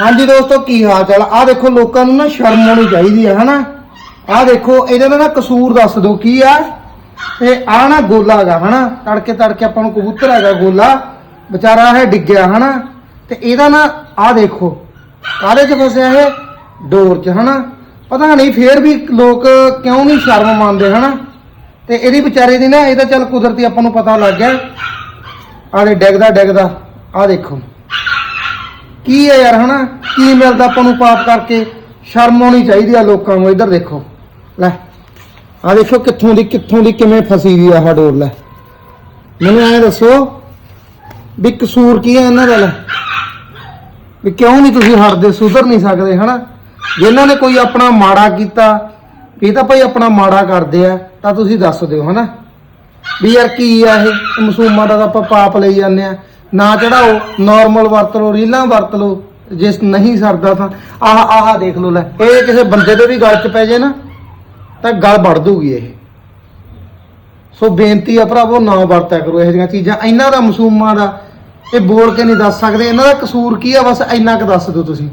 ਹਾਂਜੀ ਦੋਸਤੋ, ਕੀ ਹਾਲ ਚਾਲ ਆ ਦੇਖੋ, ਲੋਕਾਂ ਨੂੰ ਨਾ ਸ਼ਰਮ ਆਉਣੀ ਚਾਹੀਦੀ ਹੈ, ਹਨਾ? ਆ ਦੇਖੋ ਇਹਦਾ ਨਾ ਕਸੂਰ ਦੱਸ ਦੋ ਕੀ ਆ? ਤੇ ਆ ਨਾ ਗੋਲਾ ਹੈਗਾ, ਹਨਾ? ਤੜਕੇ ਤੜਕੇ ਆਪਾਂ ਨੂੰ ਕਬੂਤਰ ਹੈਗਾ ਗੋਲਾ, ਵਿਚਾਰਾ ਇਹ ਡਿੱਗਿਆ ਹਨਾ? ਤੇ ਇਹਦਾ ਨਾ ਆ ਦੇਖੋ, ਕਾਹਦੇ ਚ ਫਸਿਆ ਇਹ? ਡੋਰ ਚ, ਹਨਾ? ਪਤਾ ਨਹੀਂ, ਫੇਰ ਵੀ ਲੋਕ ਕਿਉਂ ਨਹੀਂ ਸ਼ਰਮ ਮੰਨਦੇ, ਹਨਾ? ਤੇ ਇਹਦੀ ਵਿਚਾਰੇ ਦੀ ਨਾ ਇਹਦਾ ਚੱਲ ਕੁਦਰਤੀ ਆਪਾਂ ਨੂੰ ਪਤਾ ਲੱਗ ਗਿਆ। ਆਲੇ ਡਿੱਗਦਾ ਡਿੱਗਦਾ ਆ ਦੇਖੋ। ਕੀ ਹੈ ਯਾਰ, ਹਨਾ? ਕੀ ਮਿਲਦਾ ਆਪਾਂ ਨੂੰ ਪਾਪ ਕਰਕੇ? ਸ਼ਰਮ ਆਉਣੀ ਚਾਹੀਦੀ ਆ ਲੋਕਾਂ ਨੂੰ, ਇੱਧਰ ਦੇਖੋ। ਲੈ ਆ ਦੇਖੋ ਕਿੱਥੋਂ ਦੀ ਕਿੱਥੋਂ ਦੀ ਕਿਵੇਂ ਫਸੀ ਦੀ ਆਹ ਡੋਰ, ਲੈ। ਮੈਨੂੰ ਐਂ ਦੱਸੋ ਵੀ ਕਸੂਰ ਕੀ ਹੈ ਇਹਨਾਂ ਦਾ, ਲੈ। ਵੀ ਕਿਉਂ ਨਹੀਂ ਤੁਸੀਂ ਹਟਦੇ, ਸੁਧਰ ਨਹੀਂ ਸਕਦੇ, ਹਨਾ? ਜਿਨ੍ਹਾਂ ਨੇ ਕੋਈ ਆਪਣਾ ਮਾੜਾ ਕੀਤਾ, ਵੀ ਤਾਂ ਭਾਈ ਆਪਣਾ ਮਾੜਾ ਕਰਦੇ ਆ, ਤਾਂ ਤੁਸੀਂ ਦੱਸ ਦਿਓ, ਹਨਾ? ਵੀ ਯਾਰ ਕੀ ਆ ਇਹ ਮਸੂਮਾਂ ਦਾ ਤਾਂ ਆਪਾਂ ਪਾਪ ਲਈ ਜਾਂਦੇ ਆ। ਨਾ ਚੜਾਓ ਨਾਰਮਲ ਵਰਤ ਲਓ, ਰੀਲਾਂ ਵਰਤ ਲਓ, ਜੇ ਨਹੀਂ ਸਰਦਾ ਤਾਂ। ਆਹ ਆਹ ਦੇਖ ਲਓ ਲੈ, ਇਹ ਕਿਸੇ ਬੰਦੇ ਦੇ ਵੀ ਗਲ 'ਚ ਪੈ ਜੇ ਨਾ, ਤਾਂ ਗਲ ਵੜ ਦੂਗੀ ਇਹ। ਸੋ ਬੇਨਤੀ ਆ ਭਰਾਵੋ, ਨਾ ਵਰਤਿਆ ਕਰੋ ਇਹੋ ਜਿਹੀਆਂ ਚੀਜ਼ਾਂ। ਇਹਨਾਂ ਦਾ ਮਸੂਮਾਂ ਦਾ ਇਹ ਬੋਲ ਕੇ ਨਹੀਂ ਦੱਸ ਸਕਦੇ। ਇਹਨਾਂ ਦਾ ਕਸੂਰ ਕੀ ਆ? ਬਸ ਇੰਨਾ ਕੁ ਦੱਸ ਦਿਓ ਤੁਸੀਂ।